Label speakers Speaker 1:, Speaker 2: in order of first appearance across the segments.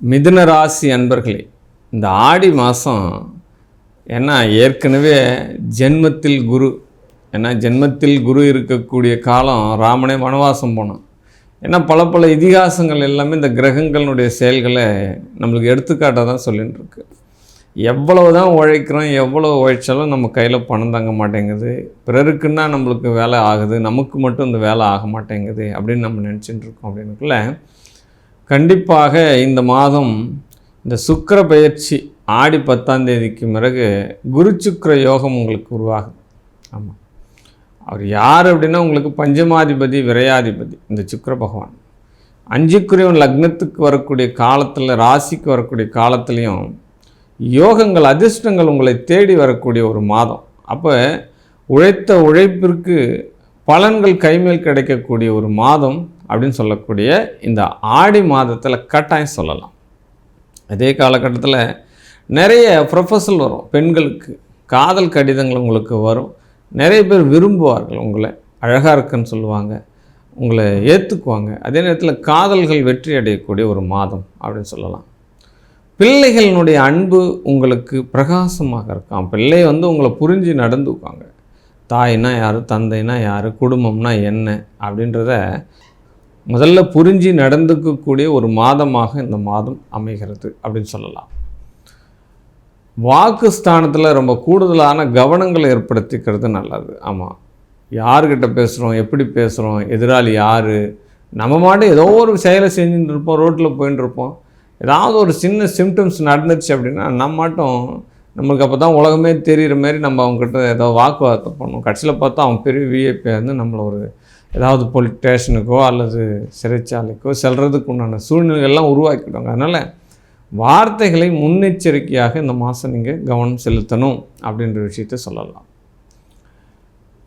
Speaker 1: மிதுன ராசி அன்பர்களே இந்த ஆடி மாதம் ஏன்னா ஏற்கனவே ஜென்மத்தில் குரு ஏன்னா ஜென்மத்தில் குரு இருக்கக்கூடிய காலம் ராமனே வனவாசம் போனான். ஏன்னா பல பல இதிகாசங்கள் எல்லாமே இந்த கிரகங்களுடைய செயல்களை நம்மளுக்கு எடுத்துக்காட்டாக தான் சொல்லிட்டு இருக்கு எவ்வளவு தான் உழைக்கிறோம் எவ்வளோ உழைச்சாலும் நம்ம கையில் பணம் தங்க மாட்டேங்குது. பிறருக்குன்னா நம்மளுக்கு வேலை ஆகுது நமக்கு மட்டும் இந்த வேலை ஆக மாட்டேங்குது அப்படின்னு நம்ம நினச்சிட்டு இருக்கோம் அப்படின்னுக்குள்ள கண்டிப்பாக இந்த மாதம் இந்த சுக்கர பயிற்சி ஆடி பத்தாம் தேதிக்கு பிறகு குரு சுக்கிர யோகம் உங்களுக்கு உருவாகுது ஆமாம் அவர் யார் அப்படின்னா உங்களுக்கு பஞ்சமாதிபதி விரையாதிபதி இந்த சுக்கர பகவான். அஞ்சுக்குரியவன் லக்னத்துக்கு வரக்கூடிய காலத்தில் ராசிக்கு வரக்கூடிய காலத்துலேயும் யோகங்கள் அதிர்ஷ்டங்கள் உங்களை தேடி வரக்கூடிய ஒரு மாதம். அப்போ உழைத்த உழைப்பிற்கு பலன்கள் கைமேல் கிடைக்கக்கூடிய ஒரு மாதம் அப்படின்னு சொல்லக்கூடிய இந்த ஆடி மாதத்தில் கட்டாயம் சொல்லலாம். அதே காலகட்டத்தில் நிறைய ப்ரொஃபஸல் வரும். பெண்களுக்கு காதல் கடிதங்கள் உங்களுக்கு வரும். நிறைய பேர் விரும்புவார்கள் உங்களை. அழகாக இருக்குன்னு சொல்லுவாங்க. உங்களை ஏற்றுக்குவாங்க அதே நேரத்தில் காதல்கள் வெற்றி அடையக்கூடிய ஒரு மாதம் அப்படின்னு சொல்லலாம். பிள்ளைகளினுடைய அன்பு உங்களுக்கு பிரகாசமாக இருக்காம். பிள்ளை வந்து உங்களை புரிஞ்சு நடந்துக்குவாங்க. தாய்னா யார் தந்தைனா யார் குடும்பம்னா என்ன அப்படின்றத முதல்ல புரிஞ்சு நடந்துக்கக்கூடிய ஒரு மாதமாக இந்த மாதம் அமைகிறது அப்படின்னு சொல்லலாம். வாக்கு ஸ்தானத்தில் ரொம்ப கூடுதலான கவனங்களை ஏற்படுத்திக்கிறது நல்லது. ஆமாம் யார்கிட்ட பேசுகிறோம் எப்படி பேசுகிறோம் எதிராளி யார்? நம்ம மாட்டும் ஏதோ ஒரு செயலை செஞ்சுட்டு இருப்போம் ரோட்டில் போயின்னு இருப்போம். ஏதாவது ஒரு சின்ன சிம்டம்ஸ் நடந்துச்சு அப்படின்னா நம்ம மாட்டோம். நம்மளுக்கு அப்போ தான் உலகமே தெரிகிற மாதிரி நம்ம அவங்ககிட்ட ஏதோ வாக்குவாதத்தை பண்ணோம். கடைசியில் பார்த்தா அவன் பெரிய விஐபி வந்து நம்மளை ஒரு ஏதாவது போலீஸ் ஸ்டேஷனுக்கோ அல்லது சிறைச்சாலைக்கோ செல்கிறதுக்கு உண்டான சூழ்நிலைகள்லாம் உருவாக்கிடுவாங்க. அதனால் வார்த்தைகளை முன்னெச்சரிக்கையாக இந்த மாதம் நீங்கள் கவனம் செலுத்தணும் அப்படின்ற விஷயத்த சொல்லலாம்.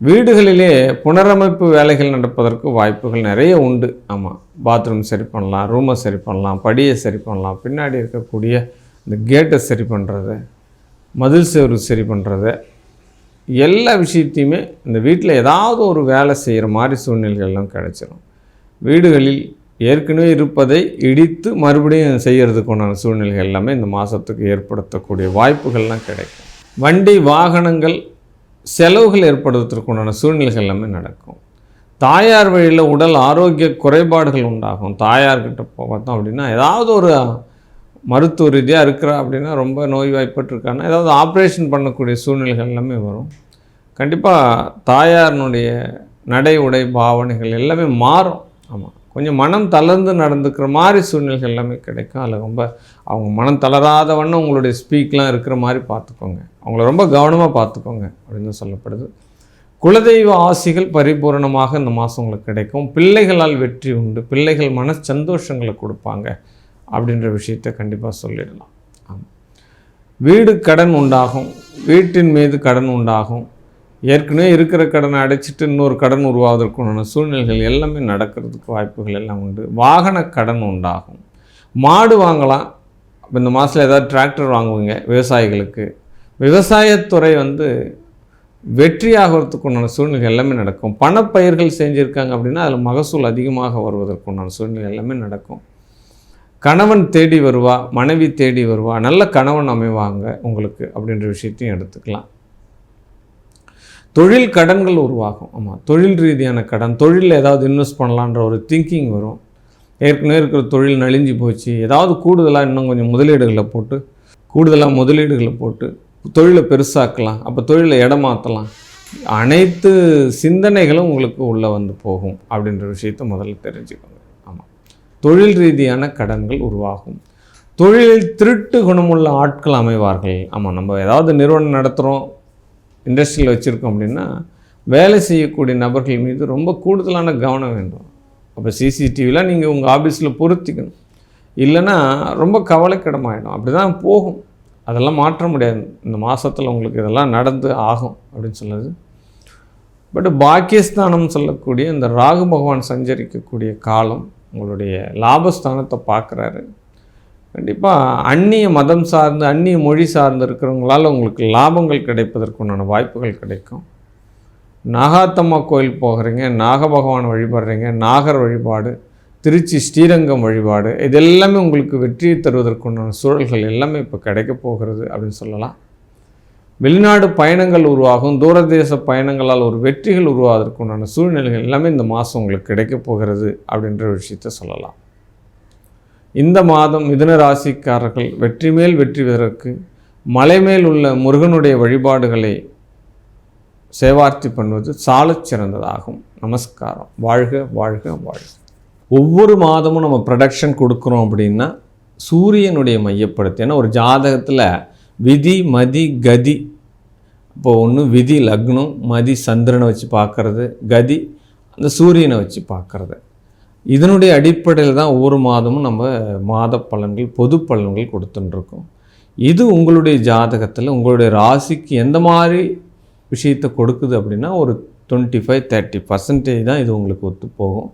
Speaker 1: வீடுகளிலே புனரமைப்பு வேலைகள் நடப்பதற்கு வாய்ப்புகள் நிறைய உண்டு. ஆமாம் பாத்ரூம் சரி பண்ணலாம் ரூமை சரி பண்ணலாம் படியை சரி பண்ணலாம் பின்னாடி இருக்கக்கூடிய இந்த கேட்டை சரி பண்ணுறது மதில் சேவரு சரி பண்ணுறது எல்லா விஷயத்தையுமே இந்த வீட்டில் ஏதாவது ஒரு வேலை செய்கிற மாதிரி சூழ்நிலைகள்லாம் கிடைச்சிடும் வீடுகளில் ஏற்கனவே இருப்பதை இடித்து மறுபடியும் செய்கிறதுக்குண்டான சூழ்நிலைகள் எல்லாமே இந்த மாதத்துக்கு ஏற்படுத்தக்கூடிய வாய்ப்புகள்லாம் கிடைக்கும். வண்டி வாகனங்கள் செலவுகள் ஏற்படுவதற்கு சூழ்நிலைகள் எல்லாமே நடக்கும். தாயார் வழியில் உடல் ஆரோக்கிய குறைபாடுகள் உண்டாகும். தாயார்கிட்ட பார்த்தோம் அப்படின்னா ஏதாவது ஒரு மருத்துவ ரீதியாக இருக்கிறா அப்படின்னா ரொம்ப நோய்வாய்ப்பட்டிருக்காங்கன்னா ஏதாவது ஆப்ரேஷன் பண்ணக்கூடிய சூழ்நிலைகள் எல்லாமே வரும். கண்டிப்பாக தாயாரினுடைய நடை உடை பாவனைகள் எல்லாமே மாறும். ஆமாம் கொஞ்சம் மனம் தளர்ந்து நடந்துக்கிற மாதிரி சூழ்நிலைகள் எல்லாமே கிடைக்கும். அதில் ரொம்ப அவங்க மனம் தளராத வண்ணம் உங்களுடைய ஸ்பீக்லாம் இருக்கிற மாதிரி பார்த்துக்கோங்க. அவங்கள ரொம்ப கவனமாக பார்த்துக்கோங்க அப்படின்னு சொல்லப்படுது. குலதெய்வ ஆசிகள் பரிபூரணமாக இந்த மாதம் உங்களுக்கு கிடைக்கும். பிள்ளைகளால் வெற்றி உண்டு. பிள்ளைகள் மன சந்தோஷங்களை கொடுப்பாங்க. அப்படின்ற விஷயத்தை கண்டிப்பாக சொல்லிடலாம். ஆமாம் வீடு கடன் உண்டாகும். வீட்டின் மீது கடன் உண்டாகும். ஏற்கனவே இருக்கிற கடனை அடைச்சிட்டு இன்னொரு கடன் உருவாவதற்குண்டான சூழ்நிலைகள் எல்லாமே நடக்கிறதுக்கு வாய்ப்புகள் எல்லாம் உண்டு. வாகன கடன் உண்டாகும். மாடு வாங்கலாம். இந்த மாதத்தில் ஏதாவது டிராக்டர் வாங்குவீங்க விவசாயிகளுக்கு. விவசாயத்துறை வந்து வெற்றி உண்டான சூழ்நிலை எல்லாமே நடக்கும். பணப்பயிர்கள் செஞ்சுருக்காங்க அப்படின்னா அதில் மகசூல் அதிகமாக வருவதற்குண்டான சூழ்நிலை எல்லாமே நடக்கும். கணவன் தேடி வருவா மனைவி தேடி வருவா நல்ல கணவன் அமைவாங்க உங்களுக்கு அப்படின்ற விஷயத்தையும் எடுத்துக்கலாம். தொழில் கடன்கள் உருவாகும். ஆமாம் தொழில் ரீதியான கடன் தொழிலில் ஏதாவது இன்வெஸ்ட் பண்ணலான்ற ஒரு திங்கிங் வரும். ஏற்கனவே இருக்கிற தொழில் நலிஞ்சு போச்சு. ஏதாவது கூடுதலாக இன்னும் கொஞ்சம் முதலீடுகளை போட்டு கூடுதலாக முதலீடுகளை போட்டு தொழிலை பெருசாக்கலாம். அப்போ தொழிலை இடமாற்றலாம் அனைத்து சிந்தனைகளும் உங்களுக்கு உள்ளே வந்து போகும் அப்படின்ற விஷயத்தை முதல்ல தெரிஞ்சுக்கோங்க. தொழில் ரீதியான கடன்கள் உருவாகும். தொழிலில் திருட்டு குணமுள்ள ஆட்கள் அமைவார்கள். ஆமாம் நம்ம ஏதாவது நிறுவனம் நடத்துகிறோம் இண்டஸ்ட்ரியில் வச்சுருக்கோம் அப்படின்னா வேலை செய்யக்கூடிய நபர்கள் மீது ரொம்ப கூடுதலான கவனம் வேண்டும். அப்போ சிசிடிவிலாம் நீங்கள் உங்கள் ஆஃபீஸில் பொருத்திக்கணும். இல்லைன்னா ரொம்ப கவலைக்கிடமாயிடும். அப்படி தான் போகும். அதெல்லாம் மாற்ற முடியாது. இந்த மாதத்தில் உங்களுக்கு இதெல்லாம் நடந்து ஆகும் அப்படின்னு சொல்லுது பட் பாக்கியஸ்தானம் சொல்லக்கூடிய இந்த ராகு பகவான் சஞ்சரிக்கக்கூடிய காலம் உங்களுடைய லாபஸ்தானத்தை பார்க்குறாரு. கண்டிப்பாக அந்நிய மதம் சார்ந்து அந்நிய மொழி சார்ந்து இருக்கிறவங்களால உங்களுக்கு லாபங்கள் கிடைப்பதற்குண்டான வாய்ப்புகள் கிடைக்கும். நாகாத்தம்மா கோயில் போகிறீங்க நாக பகவான் வழிபடுறீங்க நாகர் வழிபாடு திருச்சி ஸ்ரீரங்கம் வழிபாடு இது எல்லாமே உங்களுக்கு வெற்றியை தருவதற்குண்டான சூழல்கள் எல்லாமே இப்போ கிடைக்க போகிறது அப்படின்னு சொல்லலாம். வெளிநாடு பயணங்கள் உருவாகும் தூரதேச பயணங்களால் ஒரு வெற்றிகள் உருவாவதற்குண்டான சூழ்நிலைகள் எல்லாமே இந்த மாதம் உங்களுக்கு கிடைக்க போகிறது அப்படின்ற விஷயத்த சொல்லலாம். இந்த மாதம் மிதன ராசிக்காரர்கள் வெற்றி மேல் வெற்றி பெறற்கு மலை மேல் உள்ள முருகனுடைய வழிபாடுகளை சேவார்த்தி பண்ணுவது சாலச் சிறந்ததாகும். நமஸ்காரம். வாழ்க வாழ்க வாழ்க. ஒவ்வொரு மாதமும் நம்ம ப்ரொடக்ஷன் கொடுக்குறோம் அப்படின்னா சூரியனுடைய மையப்படுத்தி ஏன்னா ஒரு ஜாதகத்தில் விதி மதி கதி இப்போ ஒன்று விதி லக்னம் மதி சந்திரனை வச்சு பார்க்குறது கதி அந்த சூரியனை வச்சு பார்க்குறது. இதனுடைய அடிப்படையில் தான் ஒவ்வொரு மாதமும் நம்ம மாத பலன்கள் பொது பலன்கள் கொடுத்துட்டுருக்கோம் இது உங்களுடைய ஜாதகத்தில் உங்களுடைய ராசிக்கு எந்த மாதிரி விஷயத்தை கொடுக்குது அப்படின்னா ஒரு டுவெண்ட்டி ஃபைவ் தேர்ட்டி பர்சன்டேஜ் தான் இது உங்களுக்கு ஒத்து போகும்.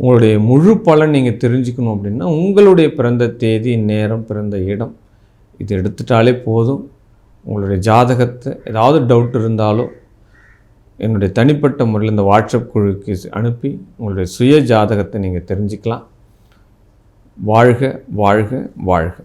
Speaker 1: உங்களுடைய முழு பலன் நீங்கள் தெரிஞ்சுக்கணும் அப்படின்னா உங்களுடைய பிறந்த தேதி நேரம் பிறந்த இடம் இது எடுத்துட்டாலே போதும். உங்களுடைய ஜாதகத்தை ஏதாவது டவுட் இருந்தாலும் என்னுடைய தனிப்பட்ட முறையில் இந்த வாட்ஸ்அப் குழுக்கு அனுப்பி உங்களுடைய சுய ஜாதகத்தை நீங்கள் தெரிஞ்சுக்கலாம். வாழ்க வாழ்க வாழ்க.